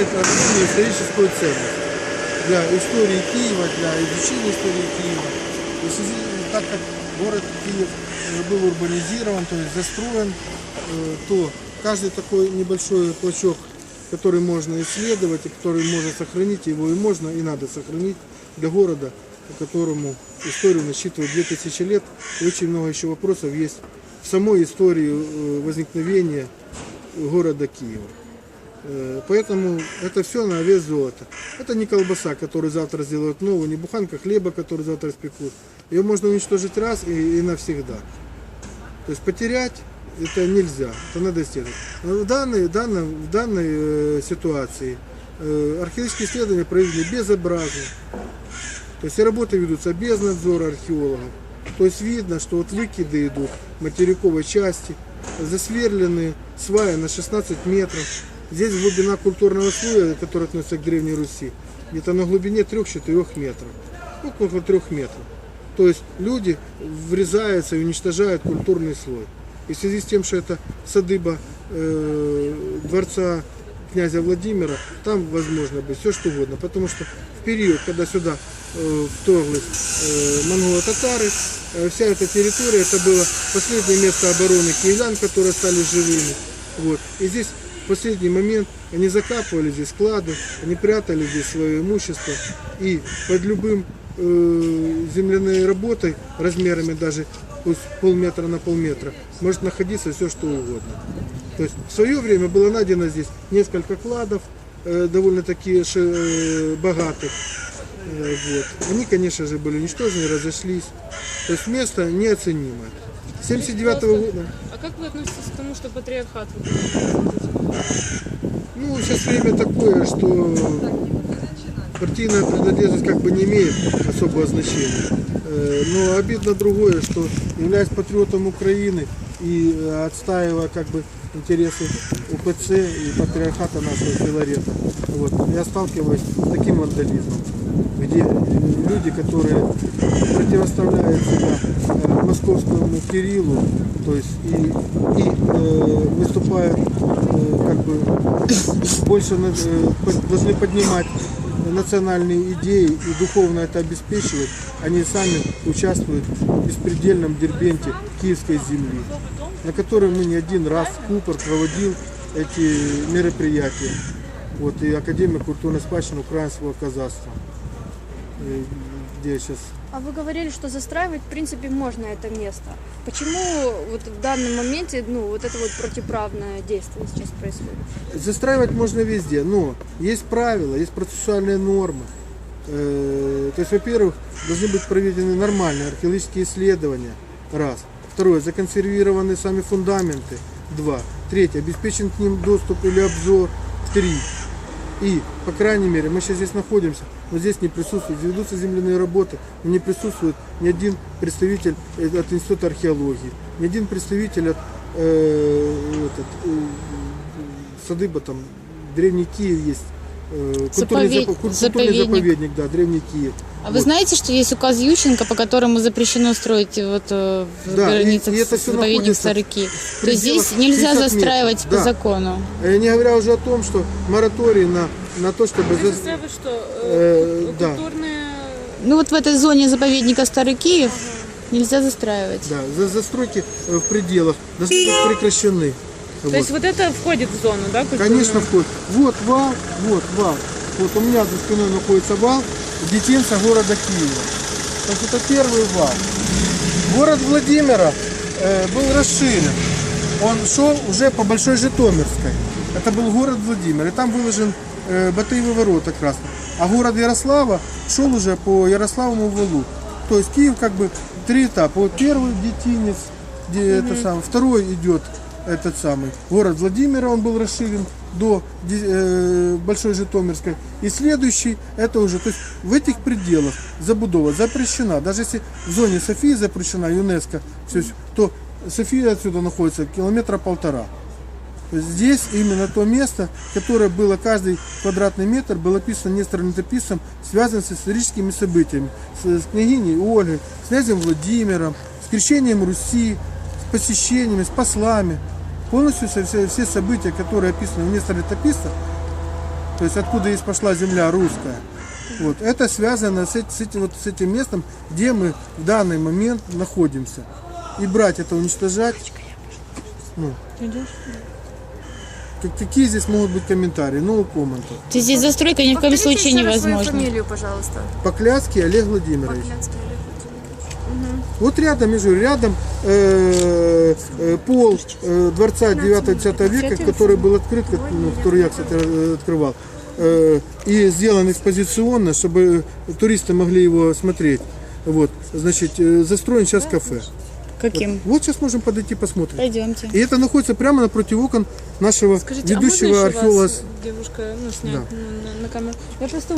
имеет огромную историческую ценность для истории Киева, для изучения истории Киева. И в связи, так как город Киев э, был урбанизирован, то есть застроен, э, то каждый такой небольшой клочок, который можно исследовать и который можно сохранить, его и можно, и надо сохранить для города, которому историю насчитывает 2000 лет. И очень много еще вопросов есть в самой истории э, возникновения города Киева. Э, Поэтому это все на вес золота. Это не колбаса, которую завтра сделают новую, не буханка хлеба, которую завтра спекут. Ее можно уничтожить раз и, и навсегда. То есть потерять это нельзя, это надо исследовать. В данной, данной, в данной э, ситуации э, археологические исследования проведены безобразно. То есть работы ведутся без надзора археологов. То есть видно, что вот выкиды идут материковой части, засверлены сваи на 16 метров. Здесь глубина культурного слоя, который относится к Древней Руси, где-то на глубине 3-4 метров. Ну, около 3 метров. То есть люди врезаются и уничтожают культурный слой. И в связи с тем, что это садыба э, дворца князя Владимира, там возможно быть все что угодно. Потому что в период, когда сюда э, вторглись э, монголо-татары, э, вся эта территория, это было последнее место обороны киевлян, которые стали живыми. Вот. И здесь последний момент они закапывали здесь склады, они прятали здесь свое имущество. И под любым э, земляной работой, размерами даже полметра на полметра, может находиться все что угодно. То есть в свое время было найдено здесь несколько кладов, э, довольно-таки э, богатых. Э, вот. Они, конечно же, были уничтожены, разошлись. То есть место неоценимое. 79 года. А как вы относитесь к тому, что патриархат? Ну, сейчас время такое, что партийная принадлежность как бы не имеет особого значения. Э, Но обидно другое, что являясь патриотом Украины и э, отстаивая как бы интересы УПЦ и патриархата нашего Филарета, вот, я сталкиваюсь с таким вандализмом, где люди, которые противоставляют себя э, московскому Кириллу, то есть и, и э, выступают э, бы больше э, должны поднимать национальные идеи и духовно это обеспечивать, они сами участвуют в беспредельном дербенте киевской земли, на которой мы не один раз Купор проводил эти мероприятия. Вот, и Академия культурной спадщины украинского казахства. Где сейчас А вы говорили, что застраивать, в принципе, можно это место. Почему вот в данном моменте, ну, вот это вот противоправное действие сейчас происходит? Застраивать можно везде, но есть правила, есть процессуальные нормы. Э, То есть, во-первых, должны быть проведены нормальные археологические исследования. Раз. Второе, законсервированы сами фундаменты. Два. Третье, обеспечен к ним доступ или обзор. Три. И, по крайней мере, мы сейчас здесь находимся, но здесь не присутствует, ведутся земляные работы, но не присутствует ни один представитель э, от Института археологии, ни один представитель от э, этот, э, Садыба, там, Древний Киев есть, культурный, запо- культурный заповедник. заповедник, да, Древний Киев. А вы Вот. знаете, что есть указ Ющенко, по которому запрещено строить вот э, в Да, и- границах и это всё заповедник находится Старыки? в То есть здесь нельзя 50 метров. застраивать по Да. закону. Э, Не говоря уже о том, что мораторий на, на то, чтобы... Здесь за- что? Э, Э, да. Культурные... Ну вот в этой зоне заповедника Старый Киев нельзя застраивать. Да, за застройки э, в пределах должны быть прекращены. То есть вот это входит в зону, да, культурную? Конечно, входит. Вот вал, вот вал. Вот у меня за спиной находится вал детинца города Киева. То есть это первый вал. Город Владимира э, был расширен. Он шел уже по Большой Житомирской. Это был город Владимир. И там выложен э, Батыевы ворота красные. А город Ярослава шел уже по Ярославому валу. То есть Киев как бы три этапа. Вот первый детинец, где это самое. Второй идет этот самый город Владимира, он был расширен до э, Большой Житомирской. И следующий, это уже, то есть в этих пределах забудова запрещена. Даже если в зоне Софии запрещена ЮНЕСКО, всё- то София отсюда находится километра полтора. Здесь именно то место, которое было, каждый квадратный метр был описан Нестором Летописцем, связан с историческими событиями, с, с княгиней Ольгой, с князем Владимиром, с крещением Руси, посещениями, с послами. Полностью все, все, события, которые описаны у Нестора Летописца, то есть откуда из пошла земля русская. Вот. Это связано с, с этим, вот, с этим местом, где мы в данный момент находимся. И брать это, уничтожать. Ну, как- какие здесь могут быть комментарии? То есть здесь застройка ни в коем Повторите случае еще раз свою невозможна. фамилию, пожалуйста. Покляцкий Олег Владимирович. Поклянский Олег Владимирович. Вот рядом, я говорю, рядом э, э, пол э, дворца 9-10 века, который был открыт, ну, который я, кстати, открывал, э, и сделан экспозиционно, чтобы туристы могли его смотреть. Вот, значит, э, застроен сейчас кафе. Каким? Вот сейчас можем подойти посмотреть. Пойдемте. И это находится прямо напротив окон нашего Скажите, а можно ведущего еще археолога. вас, девушка, ну, снять Да. на, на камеру? Я просто